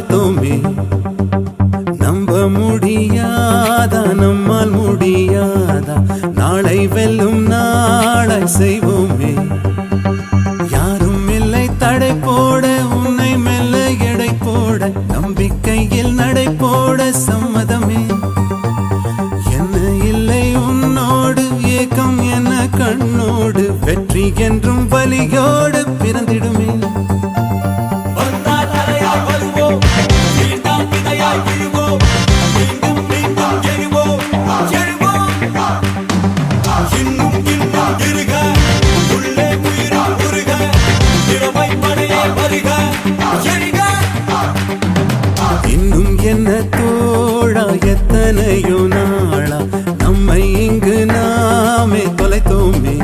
பார்த்தோமே நம்ப முடியாதா? நம்மால் முடியாதா? நாளை வெல்லும் நாளை செய்வோமே. யாரும் இல்லை தடை போட உன்னை மெல்ல எடை போட நம்பிக்கையில் நடை போட சம்மதமே. என்ன இல்லை உன்னோடு ஏக்கம் என கண்ணோடு? வெற்றி என்றும் வலியோடு பிறந்திட என்ன தோழா எத்தனையோ நாளா நம்மை இங்கு நாமே தொலைத்தோமே.